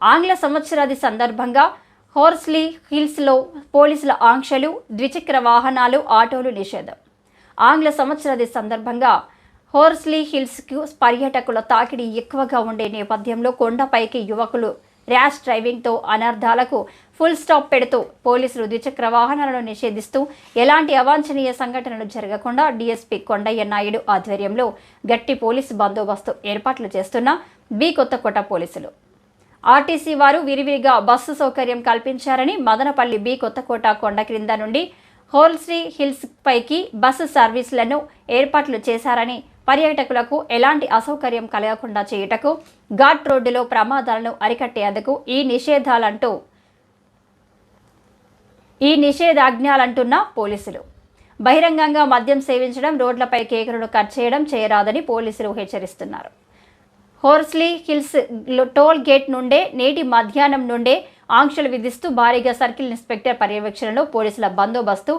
ఆంగ్ల సంవత్సరాది సందర్భంగా హోర్స్లీ హిల్స్లో పోలీసుల ఆంక్షలు ద్విచక్ర వాహనాలు ఆటోలు నిషేధం. ఆంగ్ల సంవత్సరాది సందర్భంగా హోర్స్లీ హిల్స్కు పర్యాటకుల తాకిడి ఎక్కువగా ఉండే నేపథ్యంలో కొండపైకి యువకులు ర్యాష్ డ్రైవింగ్తో అనర్థాలకు ఫుల్ స్టాప్ పెడుతూ పోలీసులు ద్విచక్ర వాహనాలను నిషేధిస్తూ ఎలాంటి అవాంఛనీయ సంఘటనలు జరగకుండా డీఎస్పీ కొండయ్య నాయుడు ఆధ్వర్యంలో గట్టి పోలీసు బందోబస్తు ఏర్పాట్లు చేస్తున్న బి కొత్తకోట పోలీసులు. ఆర్టీసీ వారు విరివిరిగా బస్సు సౌకర్యం కల్పించారని మదనపల్లి బి కొత్తకోట కొండ క్రింద నుండి హోల్స్రీ హిల్స్ పైకి బస్సు సర్వీసులను ఏర్పాట్లు చేశారని పర్యాటకులకు ఎలాంటి అసౌకర్యం కలగకుండా చేయుటకు ఘాట్ రోడ్డులో ప్రమాదాలను అరికట్టేందుకు ఈ నిషేధాలంటూ ఈ నిషేధాజ్ఞాలంటున్న పోలీసులు. బహిరంగంగా మద్యం సేవించడం రోడ్లపై కేకులను కట్ చేయడం చేయరాదని పోలీసులు హెచ్చరిస్తున్నారు. హోర్స్లీ హిల్స్ టోల్ గేట్ నుండే నేటి మధ్యాహ్నం నుండే ఆంక్షలు విధిస్తూ భారీగా సర్కిల్ ఇన్స్పెక్టర్ పర్యవేక్షణలో పోలీసుల బందోబస్తు